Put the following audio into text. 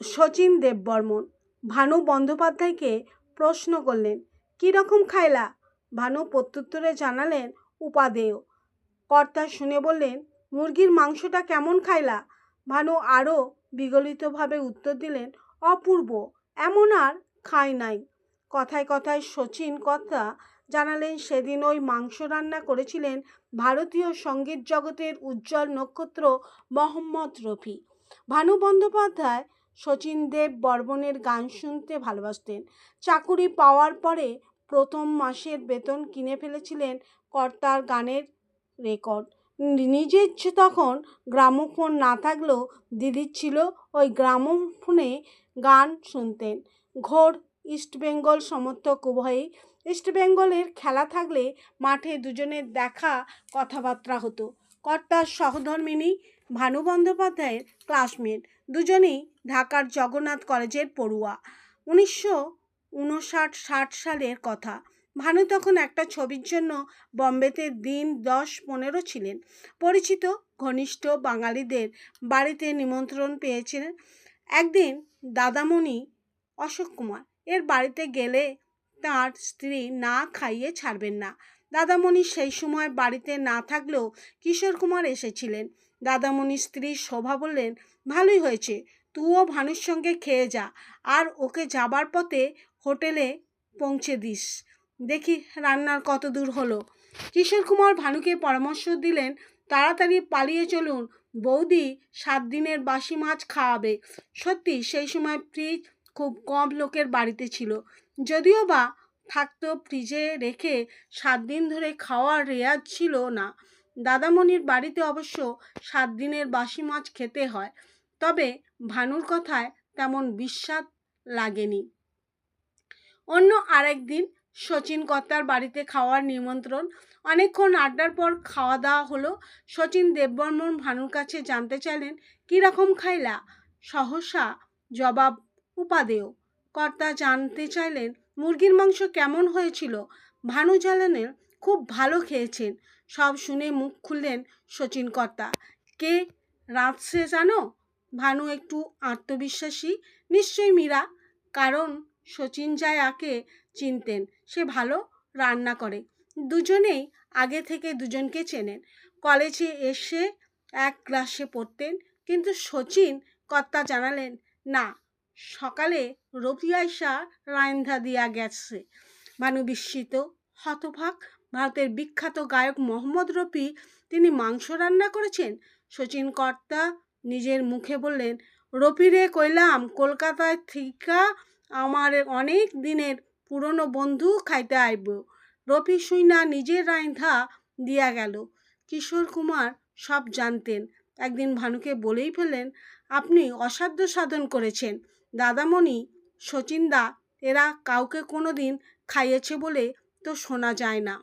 শচীন দেববর্মন। ভানু বন্দ্যোপাধ্যায়কে প্রশ্ন করলেন রকম খাইলা? ভানু প্রত্যুত্তরে জানালেন, উপাদেয়। কর্তা শুনে বললেন, মুরগির মাংসটা কেমন খাইলা? ভানু আরও বিগলিতভাবে উত্তর দিলেন, অপূর্ব, এমন আর খাই নাই। কথায় কথায় শচীন কর্তা জানালেন, সেদিন ওই মাংস রান্না করেছিলেন ভারতীয় সংগীত জগতের উজ্জ্বল নক্ষত্র মোহাম্মদ রফি। ভানু বন্দ্যোপাধ্যায় শচীন দেব বর্মনের গান শুনতে ভালোবাসতেন। চাকুরি পাওয়ার পরে প্রথম মাসের বেতন কিনে ফেলেছিলেন কর্তার গানের রেকর্ড। নিজের তখন গ্রামোফোন না থাকলেও দিদির ছিল ওই গ্রামোফোনে গান শুনতেন। ঘোর ইস্টবেঙ্গল সমর্থক উভয়ই। ইস্টবেঙ্গলের খেলা থাকলে মাঠে দুজনের দেখা কথাবার্তা হতো। কর্তার সহধর্মিনী ভানু বন্দ্যোপাধ্যায়ের ক্লাসমেট, দুজনেই ঢাকার জগন্নাথ কলেজের পড়ুয়া। উনিশশো উনষাট ষাট সালের কথা। ভানু তখন একটা ছবির জন্য বম্বেতে দিন দশ পনেরো ছিলেন। পরিচিত ঘনিষ্ঠ বাঙালিদের বাড়িতে নিমন্ত্রণ পেয়েছিলেন একদিন দাদামণি অশোক কুমার। এর বাড়িতে গেলে তার স্ত্রী না খাইয়ে ছাড়বেন না। দাদামণি সেই সময় বাড়িতে না থাকলেও কিশোর কুমার এসেছিলেন। দাদামণির স্ত্রী শোভা বললেন, ভালোই হয়েছে, তুইও ভানুর সঙ্গে খেয়ে যা, আর ওকে যাবার পথে হোটেলে পৌঁছে দিস। দেখি রান্নার কত দূর হলো। কিশোর কুমার ভানুকে পরামর্শ দিলেন, তাড়াতাড়ি পালিয়ে চলুন, বৌদি সাত দিনের বাসি মাছ খাওয়াবে। সত্যি সেই সময় ফ্রিজ খুব কম লোকের বাড়িতে ছিল। যদিও বা থাকতো ফ্রিজে রেখে সাত দিন ধরে খাওয়ার রেয়াজ ছিল না। দাদামণির বাড়িতে অবশ্য সাত দিনের বাসি মাছ খেতে হয়, তবে ভানুর কথায় তেমন বিশ্বাস লাগেনি। অন্য আরেক দিন শচীন কর্তার বাড়িতে খাওয়ার নিমন্ত্রণ, অনেকক্ষণ আড্ডার পর খাওয়া দাওয়া হলো। শচীন দেববর্মন ভানুর কাছে জানতে চাইলেন কীরকম খাইলা? সহসা, জবাব উপাদেয়। কর্তা জানতে চাইলেন মুরগির মাংস কেমন হয়েছিল? ভানু জানালেন খুব ভালো খেয়েছেন। সব শুনে মুখ খুললেন শচীন কর্তা। কে রাঁধছে জানো? ভানু একটু আত্মবিশ্বাসী। নিশ্চয়ই মীরা, কারণ শচীন জায়াকে চিনতেন। সে ভালো রান্না করে। দুজনেই আগে থেকে দুজনকে চেনেন। কলেজে এসে এক ক্লাসে পড়তেন, কিন্তু শচীন কর্তা জানালেন, না সকালে রফি আয়সা রায়ন্ধা দিয়া গেছে। ভানু বিস্মিত, হতভাগ। ভারতের বিখ্যাত গায়ক মোহাম্মদ রফি, তিনি মাংস রান্না করেছেন? শচীন কর্তা নিজের মুখে বললেন রফিরে কইলাম, কলকাতায় থিকা আমার অনেক দিনের পুরনো বন্ধু খাইতে আইব। রফি শুইনা নিজের রাইন্ধা দিয়া গেল। কিশোর কুমার সব জানতেন। একদিন ভানুকে বলেই ফেলেন আপনি অসাধ্য সাধন করেছেন। দাদামণি শচীনদা এরা কাউকে কোনো দিন খাইয়েছে বলে তো শোনা যায় না।